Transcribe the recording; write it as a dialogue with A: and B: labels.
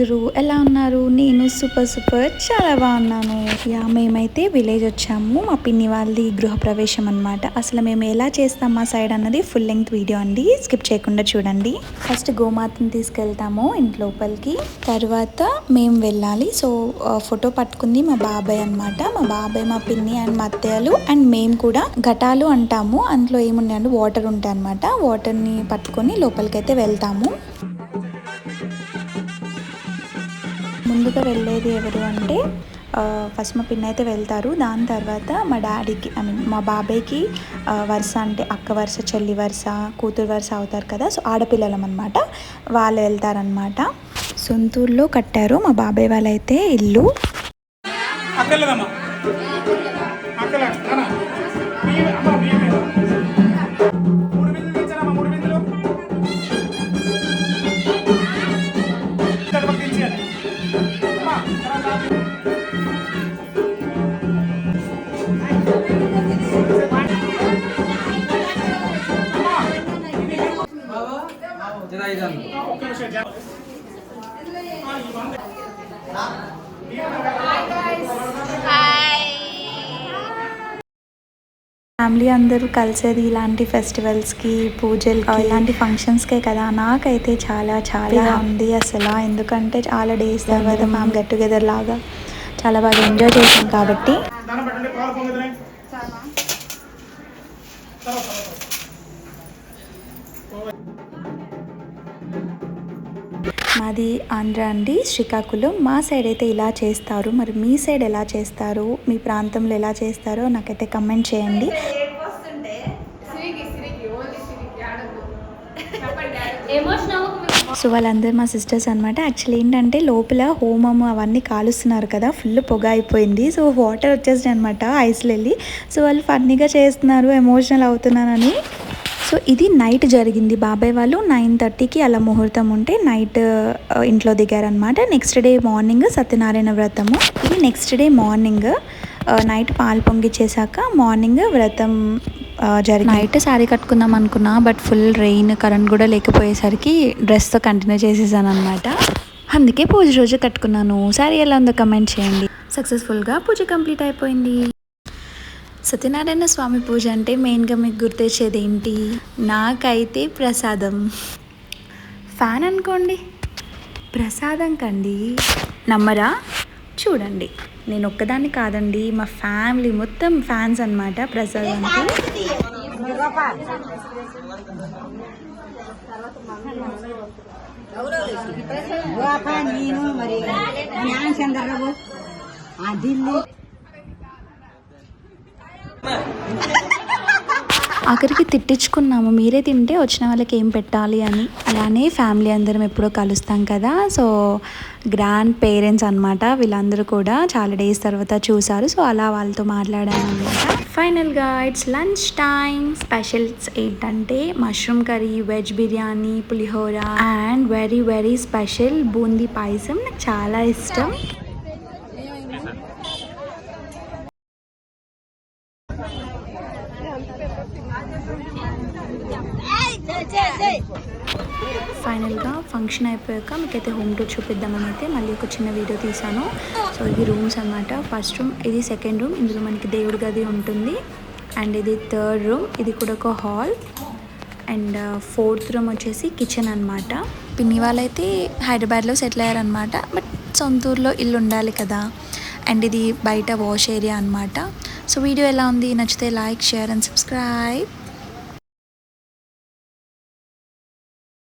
A: అందరూ ఎలా ఉన్నారు? నేను సూపర్ సూపర్ చాలా బాగున్నాను. యా మేమైతే విలేజ్ వచ్చాము. మా పిన్ని వాళ్ళది గృహప్రవేశం అనమాట అసలు మేము ఎలా చేస్తాం మా సైడ్ అన్నది ఫుల్ లెంగ్త్ వీడియో అండి. స్కిప్ చేయకుండా చూడండి. ఫస్ట్ గోమాతని తీసుకెళ్తాము ఇంటి లోపలికి. తర్వాత మేము వెళ్ళాలి. సో ఫోటో పట్టుకుంది మా బాబాయ్ అనమాట మా బాబాయ్ మా పిన్ని అండ్ మా అత్తయ్యలు అండ్ మేము కూడా ఘటాలు అంటాము. అందులో ఏమున్నాయంటే వాటర్ ఉంటాయి అనమాట వాటర్ని పట్టుకొని లోపలికైతే వెళ్తాము. ముందుగా వెళ్ళేది ఎవరు అంటే ఫస్ట్ మా పిన్న అయితే వెళ్తారు. దాని తర్వాత మా డాడీకి ఐ మీన్ మా బాబాయ్కి వరుస అంటే అక్క వరుస చెల్లి వరుస కూతురు వరుస అవుతారు కదా. సో ఆడపిల్లలం అనమాట వాళ్ళు వెళ్తారనమాట సొంతూరులో కట్టారు మా బాబాయ్ వాళ్ళైతే ఇల్లు.
B: అక్కలేదమ్మా అక్కలే
A: ఫ్యామిలీ అందరూ కలిసేది ఇలాంటి ఫెస్టివల్స్కి పూజలు ఇలాంటి ఫంక్షన్స్కే కదా. నాకైతే చాలా చాలా ఉంది అసలు. ఎందుకంటే చాలా డేస్ తర్వాత మేము గెట్ టుగెదర్ లాగా చాలా బాగా ఎంజాయ్ చేసాం కాబట్టి. మాది ఆంధ్ర అండి శ్రీకాకుళం. మా సైడ్ అయితే ఇలా చేస్తారు. మరి మీ సైడ్ ఎలా చేస్తారు? మీ ప్రాంతంలో ఎలా చేస్తారో నాకైతే కమెంట్ చేయండి. సో వాళ్ళందరూ మా సిస్టర్స్ అనమాట యాక్చువల్లీ ఏంటంటే లోపల హోమం అవన్నీ కాలుస్తున్నారు కదా ఫుల్ పొగ అయిపోయింది. సో వాటర్ వచ్చేసింది అనమాట ఐస్లో వెళ్ళి సో వాళ్ళు ఫన్నీగా చేస్తున్నారు ఎమోషనల్ అవుతున్నానని. సో ఇది నైట్ జరిగింది. బాబాయ్ వాళ్ళు నైన్ థర్టీకి అలా ముహూర్తం ఉంటే నైట్ ఇంట్లో దిగారనమాట నెక్స్ట్ డే మార్నింగ్ సత్యనారాయణ వ్రతము. ఇది నెక్స్ట్ డే మార్నింగ్ నైట్ పాలు పొంగిచ్చేసాక మార్నింగ్ వ్రతం జరిగి నైట్ శారీ కట్టుకుందాం అనుకున్నా బట్ ఫుల్ రెయిన్ కరెంట్ కూడా లేకపోయేసరికి డ్రెస్తో కంటిన్యూ చేసేసాను అనమాట అందుకే పూజ రోజు కట్టుకున్నాను. శారీ ఎలా ఉందో కమెంట్ చేయండి. సక్సెస్ఫుల్గా పూజ కంప్లీట్ అయిపోయింది. సత్యనారాయణ స్వామి పూజ అంటే మెయిన్గా మీకు గుర్తొచ్చేది ఏంటి? నాకైతే ప్రసాదం. ఫ్యాన్ అనుకోండి. ప్రసాదం కండి. నమ్మరా? చూడండి. నేను ఒక్కదాన్ని కాదండి. మా ఫ్యామిలీ మొత్తం ఫ్యాన్స్ అన్నమాట ప్రసాదానికి.
C: నేను మరి
A: ఆఖరికి తిట్టించుకున్నాము. మీరే తింటే వచ్చిన వాళ్ళకి ఏం పెట్టాలి అని. అలానే ఫ్యామిలీ అందరం ఎప్పుడో కలుస్తాం కదా. సో గ్రాండ్ పేరెంట్స్ అనమాట వీళ్ళందరూ కూడా చాలా డేస్ తర్వాత చూసారు సో అలా వాళ్ళతో మాట్లాడాను అనమాట ఫైనల్గా ఇట్స్ లంచ్ టైం స్పెషల్స్ ఏంటంటే mushroom curry veg biryani pulihora and very very special boondi పాయసం. నాకు చాలా ఇష్టం. ఫైనల్గా ఫంక్షన్ అయిపోయాక మీకైతే హోమ్ టూర్ చూపిద్దామని అయితే మళ్ళీ ఒక చిన్న వీడియో తీసాను సో ఇది రూమ్స్ అన్నమాట. ఫస్ట్ రూమ్ ఇది సెకండ్ రూమ్ ఇందులో మనకి దేవుడి గది ఉంటుంది. అండ్ ఇది థర్డ్ రూమ్ ఇది కూడా ఒక హాల్ అండ్ ఫోర్త్ రూమ్ వచ్చేసి కిచెన్ అన్నమాట. పిన్ని వాళ్ళైతే హైదరాబాద్లో సెటిల్ అయ్యారనమాట బట్ సొంతూరులో ఇల్లు ఉండాలి కదా. అండ్ ఇది బయట వాష్ ఏరియా అనమాట సో వీడియో ఎలా ఉంది? నచ్చితే లైక్ షేర్ అండ్ సబ్స్క్రైబ్